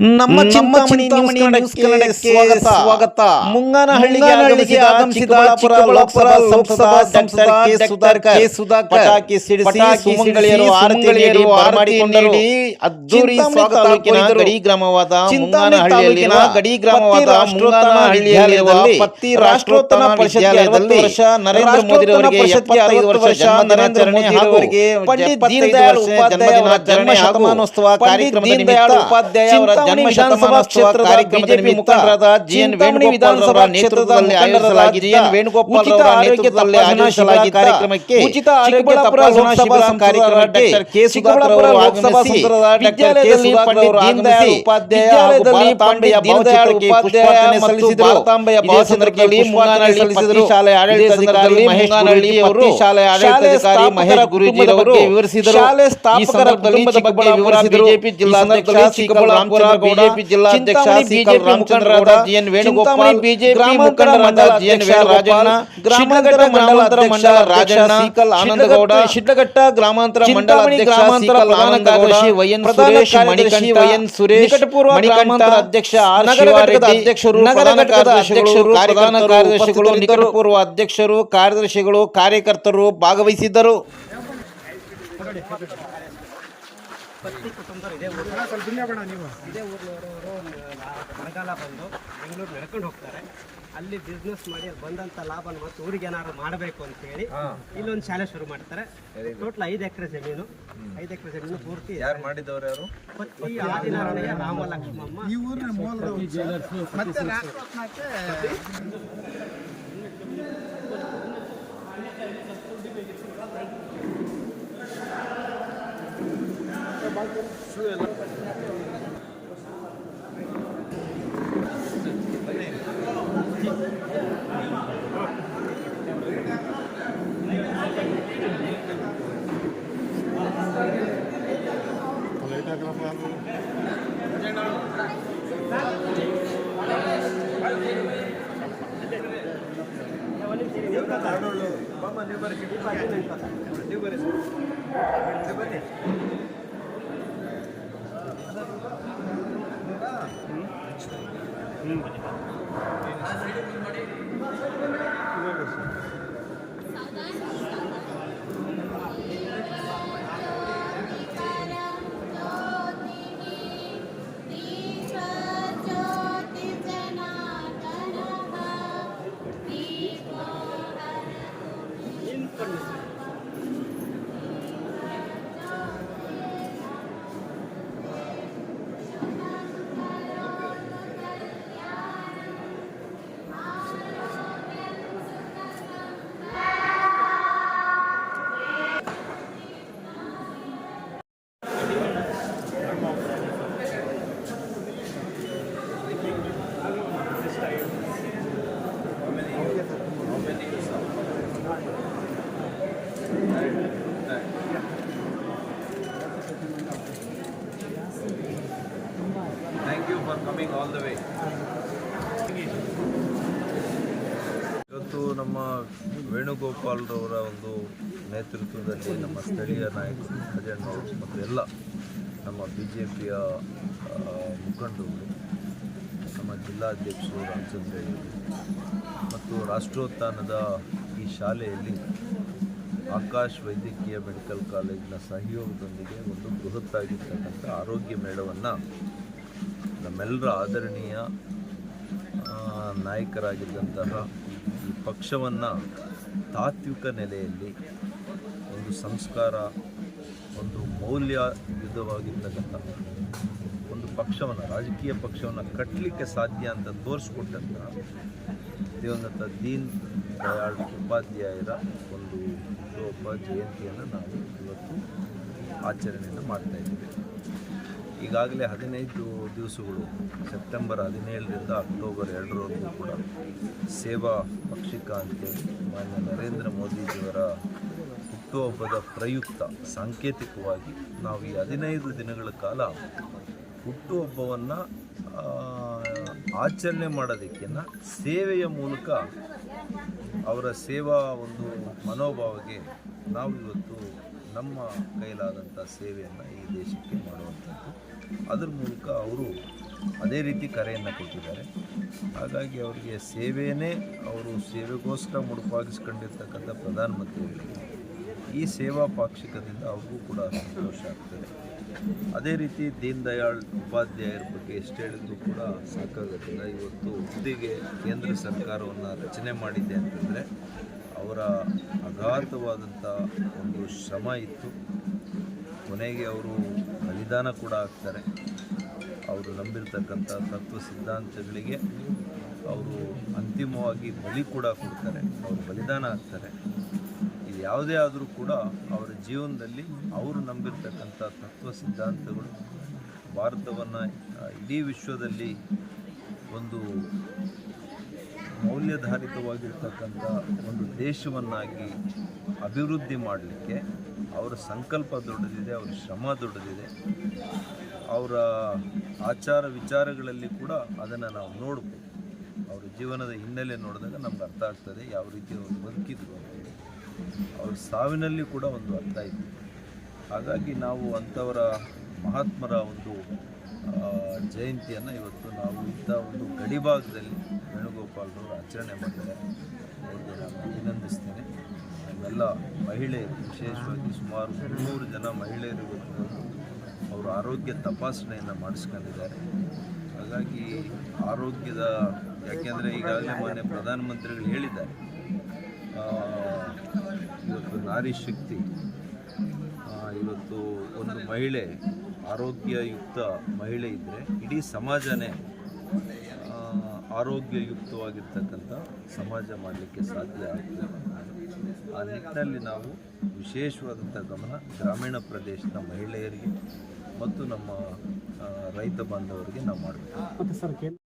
ನಮ್ಮ ಚಿಂತಾಮಣಿ ನ್ಯೂಸ್ ಕನ್ನಡಕ್ಕೆ ಸ್ವಾಗತ. ಮುಂಗಾನಹಳ್ಳಿಗೆ ಆಗಮಿಸಿದ ಲೋಕಸಭಾ ಸಂಸದ ಡಾಕ್ಟರ್ ಕೆ ಸುಧಾಕರ್. ಪಟಾಕಿ ಸಿಡಿಸಿ ಸುಮಂಗಳಿಯರು ಆರತಿ ನೀಡಿ ಬರಮಾಡಿಕೊಂಡರು. ಅದ್ದೂರಿ ಸ್ವಾಗತ ತಾಲೂಕಿನ ಗಡಿ ಗ್ರಾಮವಾದ ಮುಂಗಾನಹಳ್ಳಿಯಲ್ಲಿನ ಗಡಿ ಗ್ರಾಮವಾದ ಮುಂಗಾನಹಳ್ಳಿಯಲ್ಲಿರುವ ಪತ್ತಿ ರಾಷ್ಟ್ರೋತ್ತಮ ಪರಿಷತ್ಯಲ್ಲಿ ವರ್ಷ ನರೇಂದ್ರ ಮೋದಿ ಅವರಿಗೆ ಎಪ್ಪತ್ತೈದು ವರ್ಷ ಜನ್ಮದಿನಾಚರಣೆ ಹಾಗೂ ಪಂಡಿತ್ ದೀನ್ ದಯಾಳ್ ಉಪಾಧ್ಯಾಯ ಅವರ ಜನ್ಮ ಶತಮಾನೋತ್ಸವ ಕಾರ್ಯಕ್ರಮದ ನಿಮಿತ್ತ ಉಪಾಧ್ಯಾಯ ಅವರ ಜನ್ಮ ಕ್ಷೇತ್ರದ ಕಾರ್ಯಕ್ರಮದ ಮುಖಂಡರಾದ ಜಿಎನ್ ಆಯೋಜಿಸಲಾಗಿದೆ ಎನ್ ವೇಣುಗೋಪಾಲ್ ಅವರ ನೇತೃತ್ವದಲ್ಲಿ ಆಯೋಜಿಸಲಾಗಿದ್ದ ಕಾರ್ಯಕ್ರಮಕ್ಕೆ ಉಚಿತ ಶಿಬಿರ ಕಾರ್ಯಕ್ರಮಕ್ಕೆ ಡಾಕ್ಟರ್ ಕೆ ಸುಧಾಕರ್ ಅವರು ಆಗಮಿಸಿ ವಿದ್ಯಾಲಯದಲ್ಲಿ ಪಂಡಿತ್ ದೀನ್ ದಯಾಳ್ ಉಪಾಧ್ಯಾಯ ವಿದ್ಯಾಲಯದಲ್ಲಿ ಪಂಡಿತ್ ದೀನ್ ದಯಾಳ್ ಉಪಾಧ್ಯಾಯ ಮತ್ತು ಭಾರತಾಂಬೆಯ ಮುಂಗಾನಹಳ್ಳಿ ಸಲ್ಲಿಸಿದರು ಶಾಲೆ ಆಡಳಿತಾಧಿಕಾರಿ ಮಹೇಶ್ ಗುರುಜಿ ಅವರು ಶಾಲೆ ಆಡಳಿತಾಧಿಕಾರಿ ಮಹೇಶ್ ಗುರುಜಿ ಅವರು ವಿವರಿಸಿದರು ಶಾಲೆ ಸ್ಥಾಪಕರ ಕುಟುಂಬದ ಬಗ್ಗೆ ವಿವರಿಸಿದರು. ಬಿಜೆಪಿ ಜಿಲ್ಲಾಧ್ಯಕ್ಷ ಚಿಕ್ಕಬಳ್ಳಾಪುರ ಬಿಜೆಪಿ ಜಿಲ್ಲಾಧ್ಯಕ್ಷ sickle Ramachandragowda GN Venugopal BJP ಮುಖಂಡರಾದ ಜಿಎನ್ ರಾಜಣ್ಣ ಗ್ರಾಮಾಂತರ ಮಂಡಲ ರಾಜಣ್ಣ ಸೀಕಲ್ ಆನಂದಗೌಡ ಶಿಡ್ಲಘಟ್ಟ ಗ್ರಾಮಾಂತರ ಮಂಡಲ ಗ್ರಾಮಾಂತರ ಆನಂದಗೌಡ ವೈಎನ್ ಸುರೇಶ್ ಮಣಿಕಂಠ ವೈಎನ್ ಸುರೇಶ್ ಮಣಿಕಂಠ ಮಂಡಲ ಅಧ್ಯಕ್ಷ ಆರ್ ಶಿವಾರೆಡ್ಡಿ ಅಧ್ಯಕ್ಷರು ಘಟಕದ ಅಧ್ಯಕ್ಷರು ಪ್ರಧಾನ ಕಾರ್ಯದರ್ಶಿಗಳು ನಿಕಟಪೂರ್ವ ಅಧ್ಯಕ್ಷರು ಕಾರ್ಯದರ್ಶಿಗಳು ಕಾರ್ಯಕರ್ತರು ಭಾಗವಹಿಸಿದ್ದರು. ಪ್ರತಿ ಕುಟುಂಬದವರು ಇದೇ ಊರು. ಇದೇ ಊರಿನವರು ಮಳೆಗಾಲ ಬಂದು ಬೆಂಗಳೂರು ನಡ್ಕೊಂಡು ಹೋಗ್ತಾರೆ. ಅಲ್ಲಿ ಬಿಸ್ನೆಸ್ ಮಾಡಿ ಬಂದಂತ ಬಂದಂಥ ಲಾಭನ ಮತ್ತು ಊರಿಗೆ ಏನಾದ್ರು ಮಾಡಬೇಕು ಅಂತ ಹೇಳಿ ಇಲ್ಲೊಂದು ಶಾಲೆ ಶುರು ಮಾಡ್ತಾರೆ. ಟೋಟಲ್ ಐದು ಎಕರೆ ಜಮೀನು. ಐದು ಎಕರೆ ಜಮೀನು ಪೂರ್ತಿ ಯಾರು ಮಾಡಿದವರು ಯಾರು? ಪತ್ತಿ ಆದಿನಾರಾಯಣ ರಾಮ ಲಕ್ಷ್ಮಮ್ಮ ಥ್ಯಾಂಕ್ है for coming all the way ಇವತ್ತು ನಮ್ಮ ವೇಣುಗೋಪಾಲ್ರವರ ಒಂದು ನೇತೃತ್ವದಲ್ಲಿ ನಮ್ಮ ಸ್ಥಳೀಯ ನಾಯಕರು ಅವರು ಮತ್ತು ಎಲ್ಲ ನಮ್ಮ ಬಿ ಜೆ ಪಿಯ ಮುಖಂಡರು, ನಮ್ಮ ಜಿಲ್ಲಾಧ್ಯಕ್ಷರು ರಾಮಚಂದ್ರ ಮತ್ತು ರಾಷ್ಟ್ರೋತ್ಥಾನದ ಈ ಶಾಲೆಯಲ್ಲಿ ಆಕಾಶ್ ವೈದ್ಯಕೀಯ ಮೆಡಿಕಲ್ ಕಾಲೇಜಿನ ಸಹಯೋಗದೊಂದಿಗೆ ಒಂದು ಬೃಹತ್ತಾಗಿರ್ತಕ್ಕಂಥ ಆರೋಗ್ಯ ಮೇಳವನ್ನು ನಮ್ಮೆಲ್ಲರ ಆದರಣೀಯ ನಾಯಕರಾಗಿದ್ದಂತಹ ಈ ಪಕ್ಷವನ್ನು ತಾತ್ವಿಕ ನೆಲೆಯಲ್ಲಿ ಒಂದು ಸಂಸ್ಕಾರ, ಒಂದು ಮೌಲ್ಯಯುತವಾಗಿರ್ತಕ್ಕಂಥ ಒಂದು ಪಕ್ಷವನ್ನು, ರಾಜಕೀಯ ಪಕ್ಷವನ್ನು ಕಟ್ಟಲಿಕ್ಕೆ ಸಾಧ್ಯ ಅಂತ ತೋರಿಸ್ಕೊಟ್ಟಂತಹ ದಿವಂಗತ ದೀನ್ ದಯಾಳ್ ಉಪಾಧ್ಯಾಯರ ಒಂದು ಹುಟ್ಟುಹಬ್ಬ ಜಯಂತಿಯನ್ನು ನಾವು ಇವತ್ತು ಆಚರಣೆಯನ್ನು ಮಾಡ್ತಾ ಇದ್ದೀವಿ. ಈಗಾಗಲೇ ಹದಿನೈದು ದಿವಸಗಳು, ಸೆಪ್ಟೆಂಬರ್ ಹದಿನೇಳರಿಂದ ಅಕ್ಟೋಬರ್ ಎರಡರವರೆಗೂ ಕೂಡ ಸೇವಾ ಪಕ್ಷಿಕ ಅಂತೇಳಿ ಮಾನ್ಯ ನರೇಂದ್ರ ಮೋದಿಜಿಯವರ ಹುಟ್ಟುಹಬ್ಬದ ಪ್ರಯುಕ್ತ ಸಾಂಕೇತಿಕವಾಗಿ ನಾವು ಈ ಹದಿನೈದು ದಿನಗಳ ಕಾಲ ಹುಟ್ಟುಹಬ್ಬವನ್ನು ಆಚರಣೆ ಮಾಡೋದಕ್ಕಿಂತ ಸೇವೆಯ ಮೂಲಕ ಅವರ ಸೇವಾ ಒಂದು ಮನೋಭಾವಕ್ಕೆ ನಾವು ಇವತ್ತು ನಮ್ಮ ಕೈಲಾದಂಥ ಸೇವೆಯನ್ನು ಈ ದೇಶಕ್ಕೆ ಮಾಡುವಂಥದ್ದು. ಅದ್ರ ಮೂಲಕ ಅವರು ಅದೇ ರೀತಿ ಕರೆಯನ್ನು ಕೊಟ್ಟಿದ್ದಾರೆ. ಹಾಗಾಗಿ ಅವರಿಗೆ ಸೇವೆಯೇ ಅವರು ಸೇವೆಗೋಸ್ಕರ ಮುಡುಪಾಗಿಸ್ಕೊಂಡಿರ್ತಕ್ಕಂಥ ಪ್ರಧಾನಮಂತ್ರಿಗಳಿಗೆ ಈ ಸೇವಾ ಪಾಕ್ಷಿಕದಿಂದ ಅವ್ರಿಗೂ ಕೂಡ ಸಂತೋಷ ಆಗ್ತದೆ. ಅದೇ ರೀತಿ ದೀನ್ ದಯಾಳ್ ಉಪಾಧ್ಯಾಯರ ಬಗ್ಗೆ ಎಷ್ಟು ಹೇಳಿದ್ರು ಕೂಡ ಸಾಕಾಗೋದಿಲ್ಲ. ಇವತ್ತು ಹುದ್ದೆಗೆ ಕೇಂದ್ರ ಸರ್ಕಾರವನ್ನು ರಚನೆ ಮಾಡಿದೆ ಅಂತಂದರೆ ಅವರ ಅಗಾಧವಾದಂಥ ಒಂದು ಶ್ರಮ ಇತ್ತು. ಕೊನೆಗೆ ಅವರು ಬಲಿದಾನ ಕೂಡ ಆಗ್ತಾರೆ ಅವರು ನಂಬಿರ್ತಕ್ಕಂಥ ತತ್ವ ಸಿದ್ಧಾಂತಗಳಿಗೆ ಅವರು ಅಂತಿಮವಾಗಿ ಬಲಿ ಕೂಡ ಕೊಡ್ತಾರೆ. ಅವರು ಬಲಿದಾನ ಆಗ್ತಾರೆ ಇದು ಯಾವುದೇ ಆದರೂ ಕೂಡ ಅವರ ಜೀವನದಲ್ಲಿ ಅವರು ನಂಬಿರ್ತಕ್ಕಂಥ ತತ್ವ ಸಿದ್ಧಾಂತಗಳು ಭಾರತವನ್ನು ಇಡೀ ವಿಶ್ವದಲ್ಲಿ ಒಂದು ಮೌಲ್ಯಧಾರಿತವಾಗಿರ್ತಕ್ಕಂಥ ಒಂದು ದೇಶವನ್ನಾಗಿ ಅಭಿವೃದ್ಧಿ ಮಾಡಲಿಕ್ಕೆ ಅವರ ಸಂಕಲ್ಪ ದೊಡ್ಡದಿದೆ, ಅವರ ಶ್ರಮ ದೊಡ್ಡದಿದೆ. ಅವರ ಆಚಾರ ವಿಚಾರಗಳಲ್ಲಿ ಕೂಡ ಅದನ್ನು ನಾವು ನೋಡ್ಬೋದು. ಅವರ ಜೀವನದ ಹಿನ್ನೆಲೆ ನೋಡಿದಾಗ ನಮ್ಗೆ ಅರ್ಥ ಆಗ್ತದೆ ಯಾವ ರೀತಿ ಅವರು ಬದುಕಿದ್ರು ಅವ್ರ ಸಾವಿನಲ್ಲಿ ಕೂಡ ಒಂದು ಅರ್ಥ ಇತ್ತು ಹಾಗಾಗಿ ನಾವು ಅಂಥವರ ಮಹಾತ್ಮರ ಒಂದು ಜಯಂತಿಯನ್ನು ಇವತ್ತು ನಾವು ಇಂಥ ಒಂದು ಗಡಿಭಾಗದಲ್ಲಿ ವೇಣುಗೋಪಾಲ್ರವರು ಆಚರಣೆ ಮಾಡಿದ್ದಾರೆ. ಅವ್ರಿಗೆ ನಾನು ಅಭಿನಂದಿಸ್ತೇನೆ. ಮಹಿಳೆ ಮಹಿಳೆಯರು, ವಿಶೇಷವಾಗಿ ಸುಮಾರು ಮುನ್ನೂರು ಜನ ಮಹಿಳೆಯರು ಇವತ್ತು ಅವರು ಆರೋಗ್ಯ ತಪಾಸಣೆಯನ್ನು ಮಾಡಿಸ್ಕೊಂಡಿದ್ದಾರೆ. ಹಾಗಾಗಿ ಆರೋಗ್ಯದ, ಯಾಕೆಂದರೆ ಈಗಾಗಲೇ ಮೊನ್ನೆ ಪ್ರಧಾನಮಂತ್ರಿಗಳು ಹೇಳಿದ್ದಾರೆ. ಇವತ್ತು ನಾರಿ ಶಕ್ತಿ ಇವತ್ತು ಒಂದು ಮಹಿಳೆ ಆರೋಗ್ಯಯುಕ್ತ ಮಹಿಳೆ ಇದ್ದರೆ ಇಡೀ ಸಮಾಜನೇ ಆರೋಗ್ಯಯುಕ್ತವಾಗಿರ್ತಕ್ಕಂಥ ಸಮಾಜ ಮಾಡಲಿಕ್ಕೆ ಸಾಧ್ಯ ಆಗ್ತದೆ ಆ ನಿಟ್ಟಿನಲ್ಲಿ ನಾವು ವಿಶೇಷವಾದಂಥ ಗಮನ ಗ್ರಾಮೀಣ ಪ್ರದೇಶದ ಮಹಿಳೆಯರಿಗೆ ಮತ್ತು ನಮ್ಮ ರೈತ ಬಾಂಧವರಿಗೆ ನಾವು ಮಾಡಬೇಕು.